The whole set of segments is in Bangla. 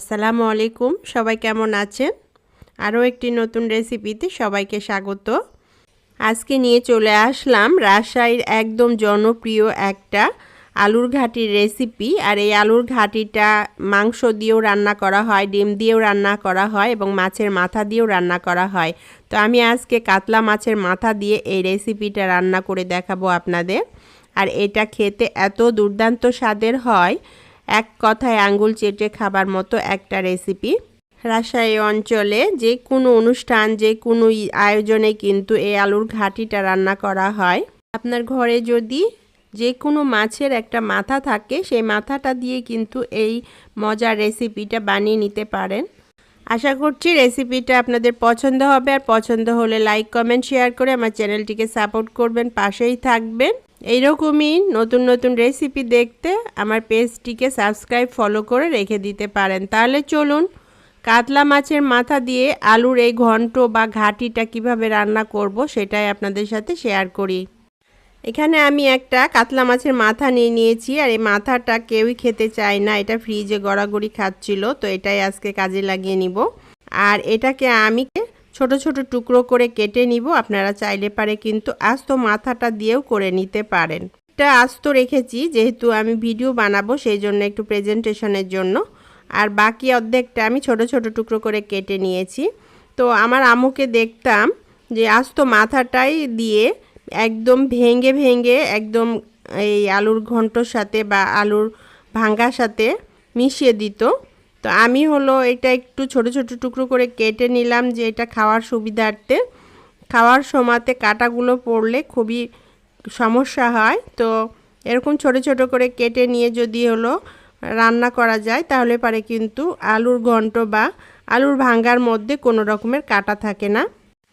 আসসালামু আলাইকুম। সবাই কেমন আছেন? আরও একটি নতুন রেসিপিতে সবাইকে স্বাগত। আজকে নিয়ে চলে আসলাম রাজশাহীর একদম জনপ্রিয় একটা আলুর ঘাটির রেসিপি। আর এই আলুর ঘাটিটা মাংস দিয়েও রান্না করা হয়, ডিম দিয়েও রান্না করা হয় এবং মাছের মাথা দিয়েও রান্না করা হয়। তো আমি আজকে কাতলা মাছের মাথা দিয়ে এই রেসিপিটা রান্না করে দেখাবো আপনাদের। আর এটা খেতে এত দুর্দান্ত স্বাদের হয় এক কথায় আঙ্গুল চেটে খাবার মতো একটা রেসিপি। রাজশাহী অঞ্চলে যে কোনো অনুষ্ঠান যে কোনো আয়োজনে কিন্তু এই আলুর ঘাটিটা রান্না করা হয়। আপনার ঘরে যদি যে কোনো মাছের একটা মাথা থাকে, সেই মাথাটা দিয়ে কিন্তু এই মজার রেসিপিটা বানিয়ে নিতে পারেন। আশা করছি রেসিপিটা আপনাদের পছন্দ হবে। আর পছন্দ হলে লাইক, কমেন্ট, শেয়ার করে আমার চ্যানেলটিকে সাপোর্ট করবেন। পাশেই থাকবেন। এইরকমই নতুন নতুন রেসিপি দেখতে আমার পেজটিকে সাবস্ক্রাইব ফলো করে রেখে দিতে পারেন। তাহলে চলুন কাতলা মাছের মাথা দিয়ে আলুর এই ঘন্ট বা ঘাটিটা কীভাবে রান্না করব সেটাই আপনাদের সাথে শেয়ার করি। এখানে আমি একটা কাতলা মাছের মাথা নিয়ে নিয়েছি আর এই মাথাটা কেউই খেতে চায় না। এটা ফ্রিজে গড়াগড়ি খাচ্ছিল, তো এটাই আজকে কাজে লাগিয়ে নিব। আর এটাকে আমি ছোট ছোট টুকরো করে কেটে নিব। আপনারা চাইলে পারে কিন্তু আস্ত মাথাটা দিয়েও করে নিতে পারেন। এটা আস্ত রেখেছি, যেহেতু আমি ভিডিও বানাবো সেই জন্য একটু প্রেজেন্টেশনের জন্য। আর বাকি অর্ধেকটা আমি ছোট ছোট টুকরো করে কেটে নিয়েছি। তো আমার আম্মুকে দেখতাম যে আস্ত মাথাটাই দিয়ে একদম ভেঙে ভেঙে একদম এই আলুর ঘন্টর সাথে বা আলুর ভাঙ্গার সাথে মিশিয়ে দিত। তো আমি হলো এটা একটু ছোট ছোট টুকরো করে কেটে নিলাম যে এটা খাওয়ার সুবিধার্থে। খাওয়ার সময়তে কাটাগুলো পড়লে খুবই সমস্যা হয়। তো এরকম ছোট ছোট করে কেটে নিয়ে যদি হলো রান্না করা যায়, তাহলে পারে কিন্তু আলুর ঘন্ট বা আলুর ভাঙ্গার মধ্যে কোনো রকমের কাটা থাকে না।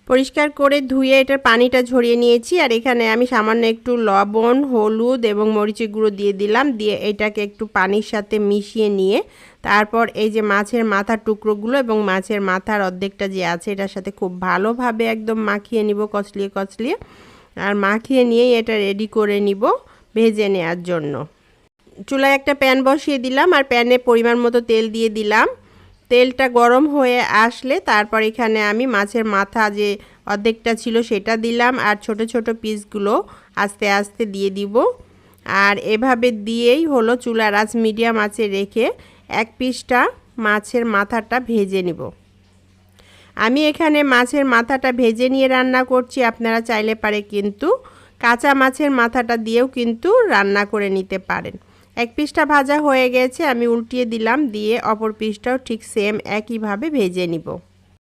পরিষ্কার করে ধুয়ে এটার পানিটা ঝরিয়ে নিয়েছি, আর এখানে আমি সামান্য একটু লবণ, হলুদ এবং মরিচের গুঁড়ো দিয়ে দিলাম, দিয়ে এটাকে একটু পানির সাথে মিশিয়ে নিয়ে তারপর এই যে মাছের মাথার টুকরোগুলো এবং মাছের মাথার অর্ধেকটা যে আছে এটার সাথে খুব ভালোভাবে একদম মাখিয়ে নিব, কচলিয়ে কচলিয়ে, আর মাখিয়ে নিয়েই এটা রেডি করে নিব ভেজে নেওয়ার জন্য। চুলায় একটা প্যান বসিয়ে দিলাম, আর প্যানে পরিমাণ মতো তেল দিয়ে দিলাম। তেলটা গরম হয়ে আসলে তারপর এখানে আমি মাছের মাথা যে অর্ধেকটা ছিল সেটা দিলাম আর ছোট ছোট পিসগুলো আস্তে আস্তে দিয়ে দিব। আর এভাবে দিয়েই হলো চুলার আঁচ মিডিয়াম আঁচে রেখে এক পিসটা মাছের মাথাটা ভেজে নিব। আমি এখানে মাছের মাথাটা ভেজে নিয়ে রান্না করছি, আপনারা চাইলে পারে কিন্তু কাঁচা মাছের মাথাটা দিয়েও কিন্তু রান্না করে নিতে পারেন। এক পিসটা ভাজা হয়ে গেছে, আমি উল্টিয়ে দিলাম, দিয়ে অপর পিসটাও ঠিক সেম একইভাবে ভেজে নিব।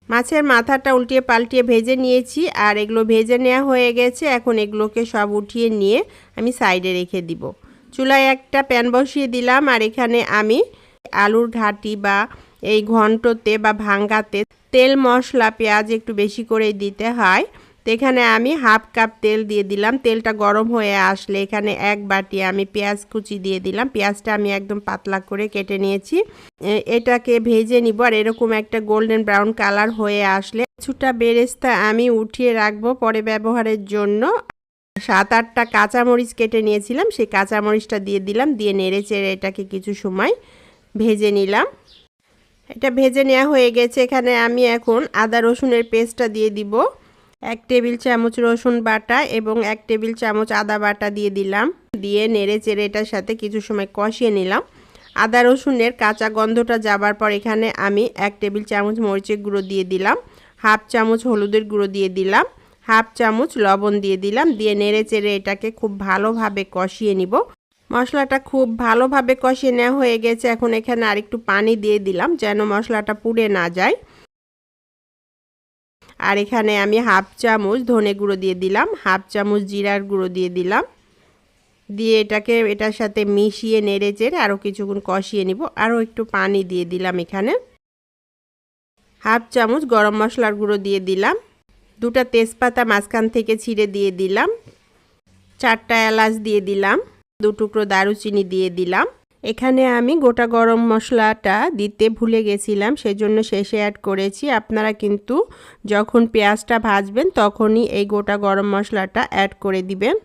মাছের মাথাটা উল্টিয়ে পাল্টিয়ে ভেজে নিয়েছি, আর এগুলো ভেজে নেওয়া হয়ে গেছে, এখন এগুলোকে সব উঠিয়ে নিয়ে আমি সাইডে রেখে দিব। চুলায় একটা প্যান বসিয়ে দিলাম, আর এখানে আমি আলুর ঘাটি বা এই ঘন্টতে বা ভাঙ্গাতে তেল মশলা, পেঁয়াজ একটু বেশি করে দিতে হয়। তো এখানে আমি হাফ কাপ তেল দিয়ে দিলাম। তেলটা গরম হয়ে আসলে এখানে এক বাটি আমি পেঁয়াজ কুচি দিয়ে দিলাম। পেঁয়াজটা আমি একদম পাতলা করে কেটে নিয়েছি। এটাকে ভেজে নিব আর এরকম একটা গোল্ডেন ব্রাউন কালার হয়ে আসলে কিছুটা বেরেস্তা আমি উঠিয়ে রাখব পরে ব্যবহারের জন্য। সাত আটটা কাঁচামরিচ কেটে নিয়েছিলাম। সেই কাঁচামরিচটা দিয়ে দিলাম। দিয়ে নেড়ে চেড়ে এটাকে কিছু সময় ভেজে নিলাম। এটা ভেজে নেওয়া হয়ে গেছে। এখানে আমি এখন আদা রসুনের পেস্টটা দিয়ে দিব। এক টেবিল চামচ রসুন বাটা এবং এক টেবিল চামচ আদা বাটা দিয়ে দিলাম। দিয়ে নেড়ে চেড়ে এটার সাথে কিছু সময় কষিয়ে নিলাম। আদা রসুনের কাঁচা গন্ধটা যাবার পর এখানে আমি এক টেবিল চামচ মরিচের গুঁড়ো দিয়ে দিলাম। হাফ চামচ হলুদের গুঁড়ো দিয়ে দিলাম। হাফ চামচ লবণ দিয়ে দিলাম। দিয়ে নেড়ে চেড়ে এটাকে খুব ভালোভাবে কষিয়ে নিব। মশলাটা খুব ভালোভাবে কষিয়ে নেওয়া হয়ে গেছে। এখন এখানে আরেকটু পানি দিয়ে দিলাম যেন মশলাটা পুড়ে না যায়। আর এখানে আমি হাফ চামচ ধনে গুঁড়ো দিয়ে দিলাম, হাফ চামচ জিরার গুঁড়ো দিয়ে দিলাম। দিয়ে এটাকে, এটার সাথে মিশিয়ে নেড়ে চেড়ে আরও কিছুক্ষণ কষিয়ে নিব আরও একটু পানি দিয়ে দিলাম এখানে। হাফ চামচ গরম মশলার গুঁড়ো দিয়ে দিলাম, দুটা তেজপাতা মাঝখান থেকে ছিঁড়ে দিয়ে দিলাম, চারটা এলাচ দিয়ে দিলাম, দু টুকরো দারুচিনি দিয়ে দিলাম। এখানে আমি গোটা গরম মশলাটা দিতে ভুলে গেছিলাম, সেজন্য শেষে অ্যাড করেছি। আপনারা কিন্তু যখন পেঁয়াজটা ভাজবেন তখনই এই গোটা গরম মশলাটা অ্যাড করে দিবেন।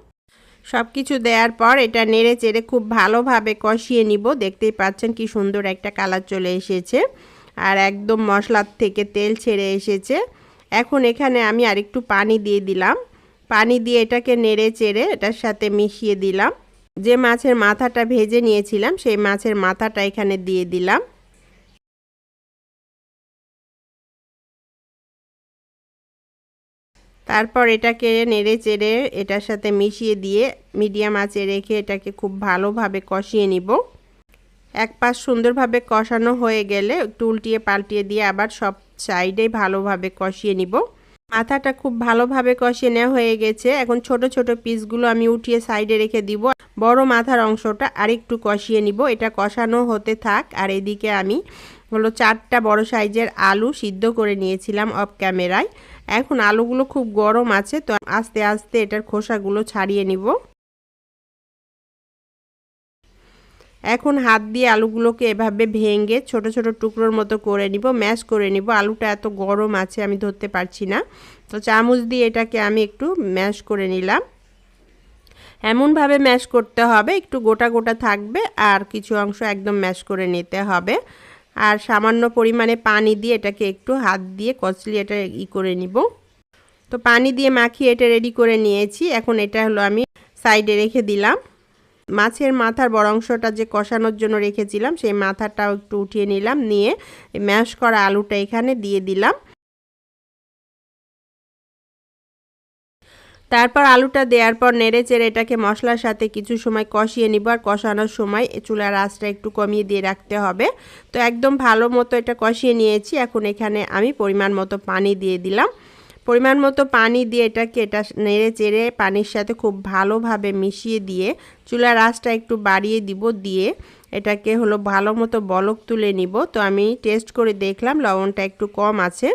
সব কিছু দেওয়ার পর এটা নেড়ে চেড়ে খুব ভালোভাবে কষিয়ে নিব। দেখতেই পাচ্ছেন কি সুন্দর একটা কালার চলে এসেছে আর একদম মশলার থেকে তেল ছেড়ে এসেছে। এখন এখানে আমি আরেকটু পানি দিয়ে দিলাম। পানি দিয়ে এটাকে নেড়ে চেড়ে এটার সাথে মিশিয়ে দিলাম। যে মাছের মাথাটা ভেজে নিয়েছিলাম, সেই মাছের মাথাটা এখানে দিয়ে দিলাম। তারপর এটাকে নেড়ে চেড়ে এটার সাথে মিশিয়ে দিয়ে মিডিয়াম আঁচে রেখে এটাকে খুব ভালোভাবে কষিয়ে নিব। এক পাশ সুন্দরভাবে কষানো হয়ে গেলে একটু উল্টিয়ে পাল্টিয়ে দিয়ে আবার সব সাইডে ভালোভাবে কষিয়ে নিব। মাথাটা খুব ভালোভাবে কষিয়ে নেওয়া হয়ে গেছে। এখন ছোট ছোট পিসগুলো আমি উঠিয়ে সাইডে রেখে দিব। বড় মাথার অংশটা আর একটু কষিয়ে নিব। এটা কষানো হতে থাক। আর এদিকে আমি হলো চারটা বড় সাইজের আলু সিদ্ধ করে নিয়েছিলাম অফ ক্যামেরায়। এখন আলুগুলো খুব গরম আছে, তো আস্তে আস্তে এটার খোসাগুলো ছাড়িয়ে নিব। এখন হাত দিয়ে আলুগুলোকে এভাবে ভেঙে ছোট ছোট টুকরোর মতো করে নিব, ম্যাশ করে নিব। আলুটা এত গরম আছে, আমি ধরতে পারছি না। তো চামচ দিয়ে এটাকে আমি একটু ম্যাশ করে নিলাম। এমনভাবে ম্যাশ করতে হবে, একটু গোটা গোটা থাকবে আর কিছু অংশ একদম ম্যাশ করে নিতে হবে। আর সামান্য পরিমাণে পানি দিয়ে এটাকে একটু হাত দিয়ে কচলি এটা ই করে নিব। তো পানি দিয়ে মাখিয়ে এটা রেডি করে নিয়েছি। এখন এটা হলো আমি সাইডে রেখে দিলাম। মাছের মাথার বড় অংশটা যে কষানোর জন্য রেখেছিলাম, সেই মাথাটাও একটু উঠিয়ে নিলাম, নিয়ে ম্যাশ করা আলুটা এখানে দিয়ে দিলাম। তারপর আলুটা দেওয়ার পর নেড়ে চেড়ে এটাকে মশলার সাথে কিছু সময় কষিয়ে নিব, আর কষানোর সময় চুলার আঁচটা একটু কমিয়ে দিয়ে রাখতে হবে। তো একদম ভালো মতো এটা কষিয়ে নিয়েছি, এখন এখানে আমি পরিমাণ মতো পানি দিয়ে দিলাম। পরিমাণ মতো পানি দিয়ে এটাকে এটা নেড়ে চেড়ে পানির সাথে খুব ভালোভাবে মিশিয়ে দিয়ে চুলার আঁচটা একটু বাড়িয়ে দিব দিয়ে এটাকে হলো ভালো মতো বলক তুলে নিব। তো আমি টেস্ট করে দেখলাম, লবণটা একটু কম আছে।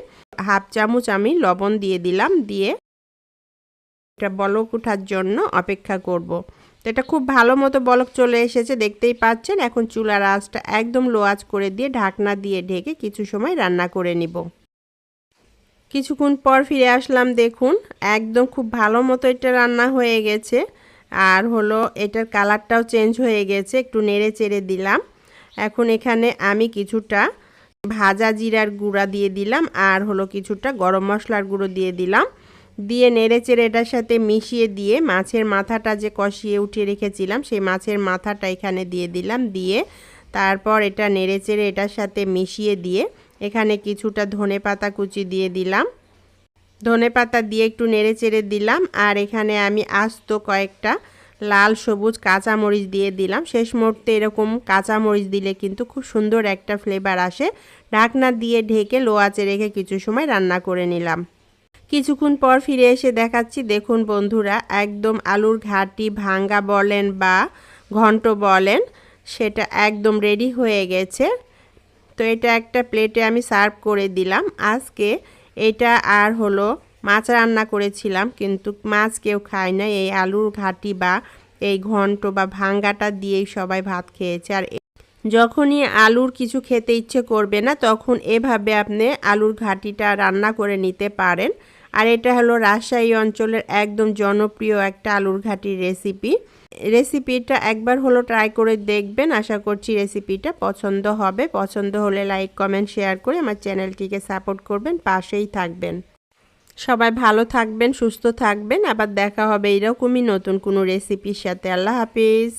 হাফ চামচ আমি লবণ দিয়ে দিলাম, দিয়ে এটা বলক ওঠার জন্য অপেক্ষা করব। তো এটা খুব ভালো মতো বলক চলে এসেছে, দেখতেই পাচ্ছেন। এখন চুলার আঁচটা একদম লো আঁচ করে দিয়ে ঢাকনা দিয়ে ঢেকে কিছু সময় রান্না করে নিব। কিছুক্ষণ পর ফিরে আসলাম, দেখুন, একদম খুব ভালো মতো এটা রান্না হয়ে গেছে। আর হলো, এটার কালারটাও চেঞ্জ হয়ে গেছে, একটু নেড়ে চেড়ে দিলাম। এখন এখানে আমি কিছুটা ভাজা জিরার গুঁড়া দিয়ে দিলাম, আর হলো কিছুটা গরম মশলার গুঁড়ো দিয়ে দিলাম। দিয়ে নেড়ে চেড়ে এটার সাথে মিশিয়ে দিয়ে মাছের মাথাটা যে কষিয়ে উঠিয়ে রেখেছিলাম, সেই মাছের মাথাটা এখানে দিয়ে দিলাম। দিয়ে তারপর এটা নেড়ে চেড়ে এটার সাথে মিশিয়ে দিয়ে এখানে কিছুটা ধনে পাতা কুচি দিয়ে দিলাম। ধনে পাতা দিয়ে একটু নেড়ে চেড়ে দিলাম আর এখানে আমি আস্ত কয়েকটা লাল সবুজ কাঁচামরিচ দিয়ে দিলাম। শেষ মুহূর্তে এরকম কাঁচামরিচ দিলে কিন্তু খুব সুন্দর একটা ফ্লেভার আসে। ঢাকনা দিয়ে ঢেকে লো আঁচে রেখে কিছু সময় রান্না করে নিলাম। কিছুক্ষণ পর ফিরে এসে দেখাচ্ছি, দেখুন বন্ধুরা, একদম আলুর ঘাটি ভাঙ্গা বলেন বা ঘন্ট বলেন, সেটা একদম রেডি হয়ে গেছে। তো এটা একটা প্লেটে আমি সার্ভ করে দিলাম। আজকে এটা আর হলো মাছ রান্না করেছিলাম, কিন্তু মাছ কেউ খায় না। এই আলুর ঘাটি বা এই ঘন্ট বা ভাঙ্গাটা দিয়েই সবাই ভাত খেয়েছে। আর যখনই আলুর কিছু খেতে ইচ্ছে করবে না, তখন এভাবে আপনি আলুর ঘাটিটা রান্না করে নিতে পারেন। আর এটা হলো রাজশাহী অঞ্চলের একদম জনপ্রিয় একটা আলুর ঘাটির রেসিপি রেসিপিটা একবার হলো ট্রাই করে দেখবেন। আশা করছি রেসিপিটা পছন্দ হবে। পছন্দ হলে লাইক কমেন্ট শেয়ার করে আমার চ্যানেলটিকে সাপোর্ট করবেন। পাশেই থাকবেন। সবাই ভালো থাকবেন, সুস্থ থাকবেন। আবার দেখা হবে এরকমই নতুন কোনো রেসিপির সাথে। আল্লাহ হাফিজ।